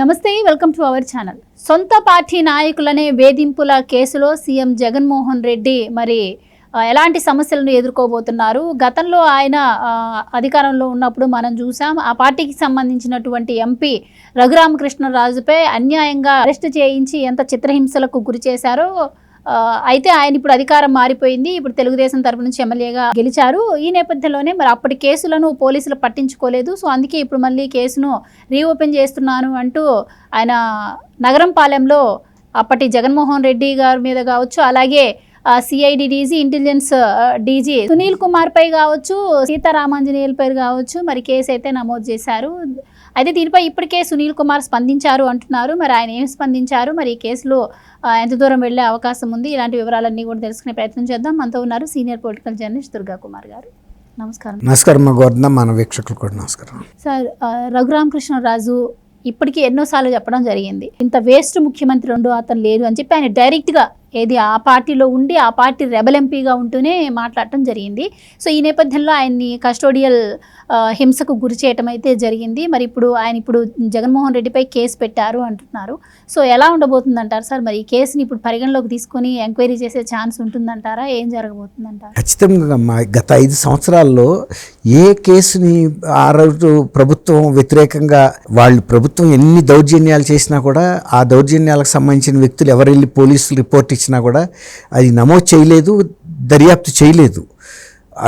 నమస్తే welcome to our channel. సొంత party నాయకులనే వేధింపుల కేసులో సీఎం జగన్మోహన్ రెడ్డి మరి ఎలాంటి సమస్యలను ఎదుర్కోబోతున్నారు? గతంలో ఆయన అధికారంలో ఉన్నప్పుడు మనం చూసాం ఆ పార్టీకి సంబంధించినటువంటి ఎంపీ రఘురామకృష్ణరాజుపై అన్యాయంగా అరెస్ట్ చేయించి ఎంత చిత్రహింసలకు గురి చేశారో అయితే ఆయన ఇప్పుడు అధికారం మారిపోయింది. ఇప్పుడు తెలుగుదేశం తరపు నుంచి ఎమ్మెల్యేగా గెలిచారు. ఈ నేపథ్యంలోనే మరి అప్పటి కేసులను పోలీసులు పట్టించుకోలేదు. సో అందుకే ఇప్పుడు మళ్ళీ కేసును రీఓపెన్ చేస్తున్నాను అంటూ ఆయన నగరం పాలెంలో అప్పటి జగన్మోహన్ రెడ్డి గారి మీద కావచ్చు అలాగే CID DG intelligence DG Sunil Kumar పై కావచ్చు సీతారామాంజనేయులపై కావచ్చు మరి కేసు అయితే నమోదు చేశారు. అయితే దీనిపై ఇప్పటికే సునీల్ కుమార్ స్పందించారు అంటున్నారు. మరి ఆయన ఏం స్పందించారు? మరి ఈ కేసులో ఎంత దూరం వెళ్ళే అవకాశం ఉంది? ఇలాంటి వివరాలన్నీ కూడా తెలుసుకునే ప్రయత్నం చేద్దాం. మనతో ఉన్నారు senior political journalist Durga Kumar గారు. నమస్కారం. నమస్కారం మన వీక్షకులు కూడా నమస్కారం. సార్ రఘురామకృష్ణరాజు ఇప్పటికీ ఎన్నోసార్లు చెప్పడం జరిగింది. ఇంత వేస్ట్ ముఖ్యమంత్రి రెండు అతను లేదు అని చెప్పి ఆయన డైరెక్ట్గా ఏది ఆ పార్టీలో ఉండి ఆ పార్టీ రెబల్ ఎంపీగా ఉంటూనే మాట్లాడటం జరిగింది. సో ఈ నేపథ్యంలో ఆయన్ని కస్టోడియల్ హింసకు గురి చేయటం అయితే జరిగింది. మరి ఇప్పుడు ఆయన ఇప్పుడు జగన్మోహన్ రెడ్డిపై కేసు పెట్టారు అంటున్నారు. సో ఎలా ఉండబోతుందంటారు సార్? మరి ఈ కేసుని ఇప్పుడు పరిగణలోకి తీసుకొని ఎంక్వైరీ చేసే ఛాన్స్ ఉంటుందంటారా? ఏం జరగబోతుందంటారా? ఖచ్చితంగా మా గత ఐదు సంవత్సరాల్లో ఏ కేసుని ఆ రోజు ప్రభుత్వం వ్యతిరేకంగా వాళ్ళు ప్రభుత్వం ఎన్ని దౌర్జన్యాలు చేసినా కూడా ఆ దౌర్జన్యాలకు సంబంధించిన వ్యక్తులు ఎవరెళ్ళి పోలీసులు రిపోర్ట్ ఇచ్చినా కూడా అది నమోదు చేయలేదు దర్యాప్తు చేయలేదు.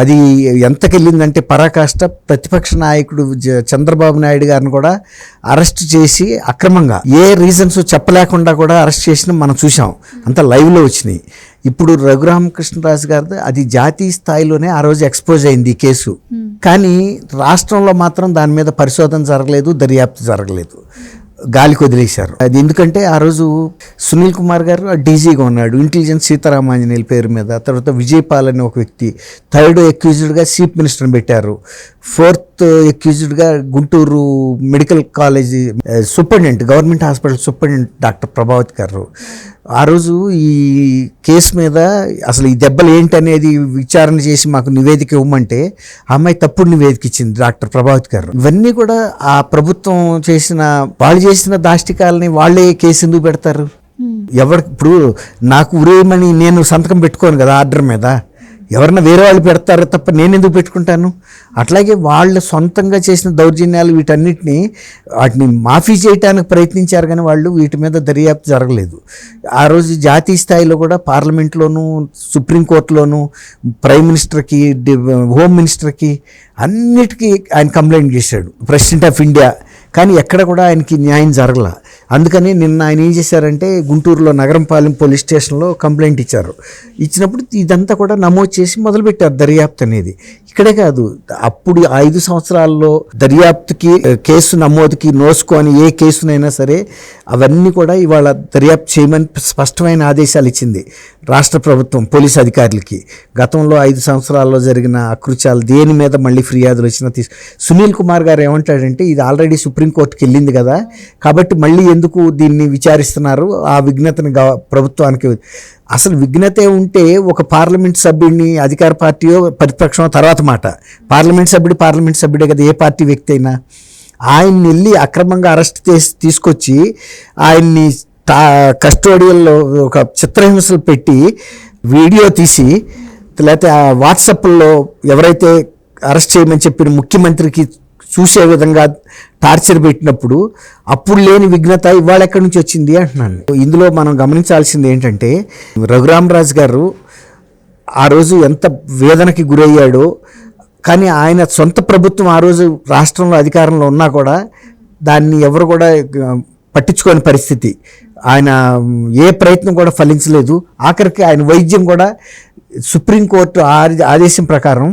అది ఎంతకెళ్ళిందంటే పరాకాష్ట ప్రతిపక్ష నాయకుడు చంద్రబాబు నాయుడు గారిని కూడా అరెస్ట్ చేసి అక్రమంగా ఏ రీజన్స్ చెప్పలేకుండా కూడా అరెస్ట్ చేసిన మనం చూసాం అంత లైవ్లో వచ్చినాయి. ఇప్పుడు రఘురామకృష్ణరాజు గారిది అది జాతీయ స్థాయిలోనే ఆ రోజు ఎక్స్పోజ్ అయింది ఈ కేసు. కానీ రాష్ట్రంలో మాత్రం దాని మీద పరిశోధన జరగలేదు దర్యాప్తు జరగలేదు. గాలికి వదిలేశారు. అది ఎందుకంటే ఆ రోజు సునీల్ కుమార్ గారు డీజీగా ఉన్నాడు. ఇంటెలిజెన్స్ సీతారామాంజనేయుల పేరు మీద తర్వాత విజయపాల్ అనే ఒక వ్యక్తి థర్డ్ అక్యూజ్డ్గా చీఫ్ మినిస్టర్ని పెట్టారు. Fourth అక్యూజ్డ్గా Guntur medical college superintendent government hospital superintendent doctor Prabhavat గారు. ఆ రోజు ఈ కేసు మీద అసలు ఈ దెబ్బలు ఏంటనేది విచారణ చేసి మాకు నివేదిక ఇవ్వమంటే ఆ అమ్మాయి తప్పుడు నివేదిక ఇచ్చింది డాక్టర్ ప్రభావత్ గారు. ఇవన్నీ కూడా ఆ ప్రభుత్వం చేసిన వాళ్ళు చేసిన దాష్టికాలని వాళ్ళే కేసు ఎందుకు పెడతారు? ఎవరికి ఇప్పుడు నాకు ఉరేయమని నేను సంతకం పెట్టుకోను కదా ఆర్డర్ మీద. ఎవరన్నా వేరే వాళ్ళు పెడతారు తప్ప నేను ఎందుకు పెట్టుకుంటాను? అట్లాగే వాళ్ళు సొంతంగా చేసిన దౌర్జన్యాలు వీటన్నిటిని వాటిని మాఫీ చేయడానికి ప్రయత్నించారు కానీ వాళ్ళు వీటి మీద దర్యాప్తు జరగలేదు. ఆ రోజు జాతీయ స్థాయిలో కూడా పార్లమెంట్లోను సుప్రీంకోర్టులోను ప్రైమ్ మినిస్టర్కి హోమ్ మినిస్టర్కి అన్నిటికీ ఆయన కంప్లైంట్ చేశాడు. ప్రెసిడెంట్ ఆఫ్ ఇండియా కానీ ఎక్కడ కూడా ఆయనకి న్యాయం జరగల. అందుకని నిన్న ఆయన ఏం చేశారంటే గుంటూరులో నగరంపాలెం పోలీస్ స్టేషన్లో కంప్లైంట్ ఇచ్చారు. ఇచ్చినప్పుడు ఇదంతా కూడా నమోదు చేసి మొదలుపెట్టారు దర్యాప్తు అనేది. ఇక్కడే కాదు అప్పుడు ఐదు సంవత్సరాల్లో దర్యాప్తుకి కేసు నమోదుకి నోసుకొని ఏ కేసునైనా సరే అవన్నీ కూడా ఇవాళ దర్యాప్తు చేయమని స్పష్టమైన ఆదేశాలు ఇచ్చింది రాష్ట్ర ప్రభుత్వం పోలీస్ అధికారులకి. గతంలో ఐదు సంవత్సరాల్లో జరిగిన అకృత్యాలు దేని మీద మళ్ళీ ఫిర్యాదులు వచ్చినా తీసు సునీల్ కుమార్ గారు ఏమంటాడంటే ఇది ఆల్రెడీ సుప్రీంకోర్టుకి వెళ్ళింది కదా. కాబట్టి మళ్ళీ ఎందుకు దీన్ని విచారిస్తున్నారు? ఆ విఘ్నతను గవ- ప్రభుత్వానికి అసలు విఘ్నతే ఉంటే ఒక పార్లమెంట్ సభ్యుడిని అధికార పార్టీయో ప్రతిపక్షం తర్వాత మాట. పార్లమెంట్ సభ్యుడు పార్లమెంట్ సభ్యుడే కదా ఏ పార్టీ వ్యక్తి అయినా. ఆయన్ని వెళ్ళి అక్రమంగా అరెస్ట్ చేసి తీసుకొచ్చి ఆయన్ని టా కస్టోడియల్లో ఒక చిత్రహింసలు పెట్టి వీడియో తీసి లేకపోతే ఆ వాట్సాప్లో ఎవరైతే అరెస్ట్ చేయమని చెప్పిన ముఖ్యమంత్రికి చూసే విధంగా టార్చర్ పెట్టినప్పుడు అప్పుడు లేని విఘ్నత ఇవాళ ఎక్కడి నుంచి వచ్చింది అంటున్నాను. ఇందులో మనం గమనించాల్సింది ఏంటంటే రఘురామరాజు గారు ఆ రోజు ఎంత వేదనకి గురయ్యాడో కానీ ఆయన సొంత ప్రభుత్వం ఆ రోజు రాష్ట్రంలో అధికారంలో ఉన్నా కూడా దాన్ని ఎవరు కూడా పట్టించుకోని పరిస్థితి. ఆయన ఏ ప్రయత్నం కూడా ఫలించలేదు. ఆఖరికి ఆయన వైద్యం కూడా సుప్రీంకోర్టు ఆది ఆదేశం ప్రకారం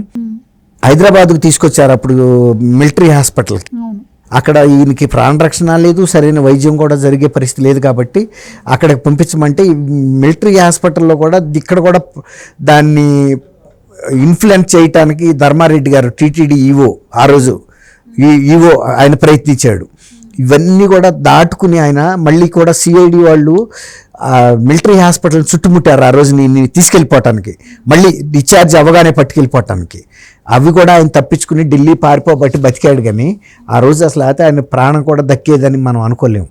హైదరాబాద్కు తీసుకొచ్చారు అప్పుడు మిలిటరీ హాస్పిటల్కి అక్కడ ఈయనకి ప్రాణరక్షణ లేదు సరైన వైద్యం కూడా జరిగే పరిస్థితి లేదు కాబట్టి అక్కడికి పంపించమంటే మిలిటరీ హాస్పిటల్లో కూడా ఇక్కడ కూడా దాన్ని ఇన్ఫ్లుయెన్స్ చేయటానికి ధర్మారెడ్డి గారు టీటీడీ ఈవో ఆ రోజు ఈ ఈవో ఆయన ప్రయత్నించాడు. ఇవన్నీ కూడా దాటుకుని ఆయన మళ్ళీ కూడా సిఐడి వాళ్ళు మిలిటరీ హాస్పిటల్ చుట్టుముట్టారు ఆ రోజు నేను తీసుకెళ్ళిపోవటానికి. మళ్ళీ డిశ్చార్జ్ అవ్వగానే పట్టుకెళ్ళిపోవటానికి. అవి కూడా ఆయన తప్పించుకుని ఢిల్లీ పారిపోబట్టి బతికాడు కానీ ఆ రోజు అసలు అయితే ఆయన ప్రాణం కూడా దక్కేదని మనం అనుకోలేము.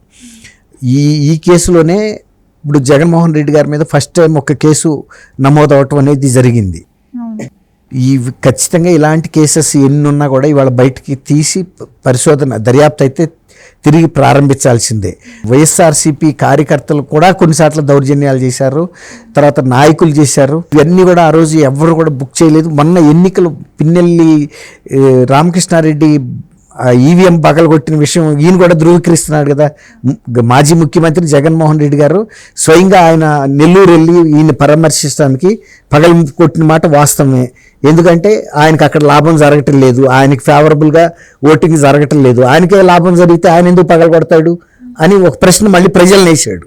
ఈ ఈ కేసులోనే ఇప్పుడు జగన్మోహన్ రెడ్డి గారి మీద ఫస్ట్ టైం ఒక కేసు నమోదు అవటం అనేది జరిగింది. ఈ ఖచ్చితంగా ఇలాంటి కేసెస్ ఎన్ని ఉన్నా కూడా ఇవాళ బయటికి తీసి పరిశోధన దర్యాప్తు అయితే తిరిగి ప్రారంభించాల్సిందే. వైఎస్ఆర్సీపీ కార్యకర్తలు కూడా కొన్నిసార్లు దౌర్జన్యాలు చేశారు. తర్వాత నాయకులు చేశారు. ఇవన్నీ కూడా ఆ రోజు ఎవరు కూడా బుక్ చేయలేదు. మొన్న ఎన్నికలు పిన్నెల్లి రామకృష్ణారెడ్డి ఈవీఎం పగలగొట్టిన విషయం ఈయన కూడా ధృవీకరిస్తున్నాడు కదా. మాజీ ముఖ్యమంత్రి జగన్మోహన్ రెడ్డి గారు స్వయంగా ఆయన నెల్లూరు వెళ్ళి ఈయన పరామర్శించడానికి పగల కొట్టిన మాట వాస్తవమే. ఎందుకంటే ఆయనకి అక్కడ లాభం జరగటం లేదు. ఆయనకి ఫేవరబుల్గా ఓటింగ్ జరగటం లేదు. ఆయనకే లాభం జరిగితే ఆయన ఎందుకు పగల కొడతాడు అని ఒక ప్రశ్న మళ్ళీ ప్రజలను వేసాడు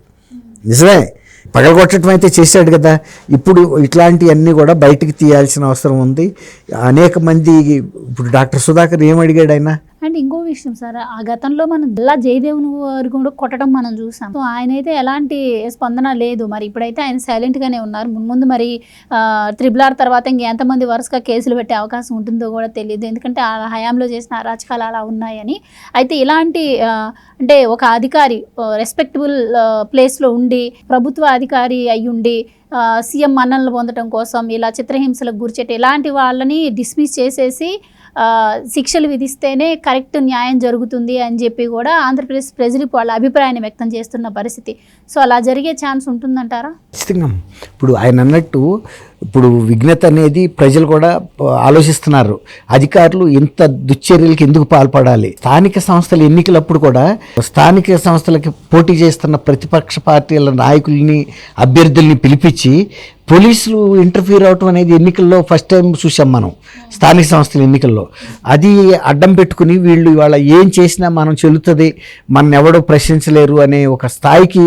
నిజమే. పగలగొట్టడం అయితే చేశాడు కదా. ఇప్పుడు ఇట్లాంటివన్నీ కూడా బయటికి తీయాల్సిన అవసరం ఉంది. అనేక మంది ఇప్పుడు డాక్టర్ సుధాకర్ ఏం అడిగాడు ఆయన? అండ్ ఇంకో విషయం సార్ ఆ గతంలో మనం జిల్లా జయదేవుని వారు కూడా కొట్టడం మనం చూసాం. సో ఆయన అయితే ఎలాంటి స్పందన లేదు. మరి ఇప్పుడైతే ఆయన సైలెంట్ గానే ఉన్నారు. ముందు మరి త్రిబుల్ ఆర్ తర్వాత ఇంకెంతమంది వరుసగా కేసులు పెట్టే అవకాశం ఉంటుందో కూడా తెలియదు ఎందుకంటే ఆ హయాంలో చేసిన అరాచకాలు అలా ఉన్నాయని. అయితే ఇలాంటి అంటే ఒక అధికారి రెస్పెక్టబుల్ ప్లేస్లో ఉండి ప్రభుత్వ అధికారి అయ్యుండి ఉండి సీఎం మన్ననలు పొందడం కోసం ఇలా చిత్రహింసలకు గురిచేట ఇలాంటి వాళ్ళని డిస్మిస్ చేసేసి శిక్షలు విధిస్తేనే కరెక్ట్ న్యాయం జరుగుతుంది అని చెప్పి కూడా ఆంధ్రప్రదేశ్ ప్రజలు వాళ్ళ అభిప్రాయాన్ని వ్యక్తం చేస్తున్న పరిస్థితి. సో అలా జరిగే ఛాన్స్ ఉంటుందంటారా? ఖచ్చితంగా. ఇప్పుడు ఆయన అన్నట్టు ఇప్పుడు విఘ్నత అనేది ప్రజలు కూడా ఆలోచిస్తున్నారు. అధికారులు ఇంత దుశ్చర్యలకు ఎందుకు పాల్పడాలి? స్థానిక సంస్థల ఎన్నికలప్పుడు కూడా స్థానిక సంస్థలకి పోటీ చేస్తున్న ప్రతిపక్ష పార్టీల నాయకుల్ని అభ్యర్థుల్ని పిలిపించి పోలీసులు ఇంటర్ఫీర్ అవటం అనేది ఎన్నికల్లో ఫస్ట్ టైం చూసాం మనం స్థానిక సంస్థల ఎన్నికల్లో. అది అడ్డం పెట్టుకుని వీళ్ళు ఇవాళ ఏం చేసినా మనం చెల్లుతుంది మన ఎవడో ప్రశ్నించలేరు అనే ఒక స్థాయికి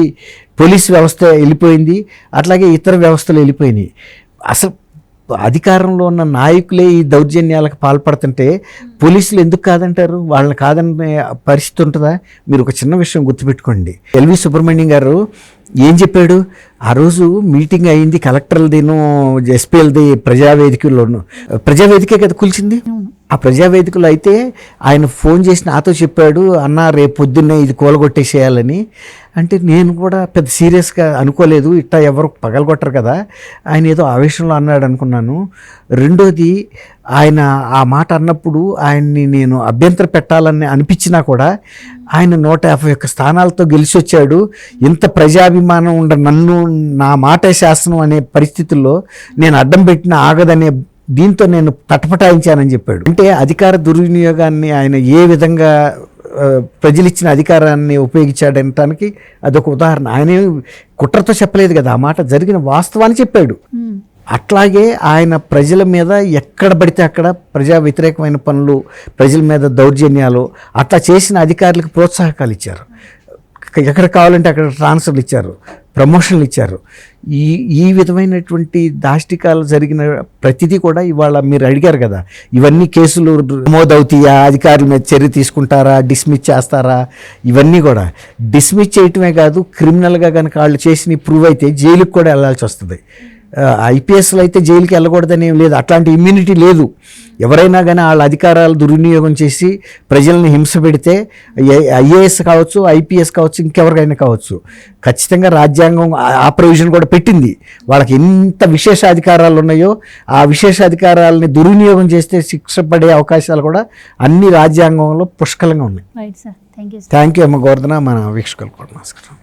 పోలీస్ వ్యవస్థ వెళ్ళిపోయింది. అట్లాగే ఇతర వ్యవస్థలు వెళ్ళిపోయినాయి. అసలు అధికారంలో ఉన్న నాయకులే ఈ దౌర్జన్యాలకు పాల్పడుతుంటే పోలీసులు ఎందుకు కాదంటారు? వాళ్ళని కాదనే పరిస్థితి ఉంటుందా? మీరు ఒక చిన్న విషయం గుర్తుపెట్టుకోండి. ఎల్వి సుబ్రహ్మణ్యం గారు ఏం చెప్పాడు? ఆ రోజు మీటింగ్ అయింది కలెక్టర్లదిను ఎస్పీఎల్ది ప్రజావేదికలోను ప్రజావేదికే కదా కూల్చింది? ఆ ప్రజావేదికలో అయితే ఆయన ఫోన్ చేసి నాతో చెప్పాడు అన్న రేపు పొద్దున్నే ఇది కూలగొట్టేసేయాలని. అంటే నేను కూడా పెద్ద సీరియస్గా అనుకోలేదు ఇట్టా ఎవరు పగలగొట్టరు కదా ఆయన ఏదో ఆవేశంలో అన్నాడు అనుకున్నాను. రెండోది ఆయన ఆ మాట అన్నప్పుడు ఆయన్ని నేను అభ్యంతర పెట్టాలని అనిపించినా కూడా ఆయన నూట యాభై ఒక్క స్థానాలతో గెలిచి వచ్చాడు ఇంత ప్రజాభిమానం ఉండ నన్ను నా మాట శాసనం అనే పరిస్థితుల్లో నేను అడ్డం పెట్టిన ఆగదనే దీంతో నేను తటపటాయించానని చెప్పాడు. అంటే అధికార దుర్వినియోగాన్ని ఆయన ఏ విధంగా ప్రజలిచ్చిన అధికారాన్ని ఉపయోగించాడనటానికి అదొక ఉదాహరణ. ఆయన ఏమీ కుట్రతో చెప్పలేదు కదా ఆ మాట జరిగిన వాస్తవాన్ని చెప్పాడు. అట్లాగే ఆయన ప్రజల మీద ఎక్కడ పడితే అక్కడ ప్రజా వ్యతిరేకమైన పనులు ప్రజల మీద దౌర్జన్యాలు అట్లా చేసిన అధికారులకు ప్రోత్సాహకాలు ఇచ్చారు. ఎక్కడ కావాలంటే అక్కడ ట్రాన్స్ఫర్లు ఇచ్చారు ప్రమోషన్లు ఇచ్చారు. ఈ ఈ విధమైనటువంటి దాష్టికాలు జరిగిన ప్రతిదీ కూడా ఇవాళ మీరు అడిగారు కదా. ఇవన్నీ కేసులు నమోదవుతాయా? అధికారుల మీద చర్య తీసుకుంటారా? డిస్మిస్ చేస్తారా? ఇవన్నీ కూడా. డిస్మిస్ చేయటమే కాదు క్రిమినల్గా కనుక వాళ్ళు చేసిన ప్రూవ్ అయితే జైలుకి కూడా వెళ్ళాల్సి వస్తుంది. ఐపీఎస్లో అయితే జైలుకి వెళ్ళకూడదని ఏం లేదు. అట్లాంటి ఇమ్యూనిటీ లేదు. ఎవరైనా కానీ వాళ్ళ అధికారాలు దుర్వినియోగం చేసి ప్రజల్ని హింస పెడితే ఐఏఎస్ కావచ్చు ఐపీఎస్ కావచ్చు ఇంకెవరికైనా కావచ్చు. ఖచ్చితంగా రాజ్యాంగం ఆ- ప్రొవిజన్ కూడా పెట్టింది. వాళ్ళకి ఎంత విశేష అధికారాలు ఉన్నాయో ఆ విశేష అధికారాలని దుర్వినియోగం చేస్తే శిక్ష పడే అవకాశాలు కూడా అన్ని రాజ్యాంగంలో పుష్కలంగా ఉన్నాయి. థ్యాంక్ యూ అమ్మ గోవర్ధన మన వీక్షకులు కూడా నమస్కారం.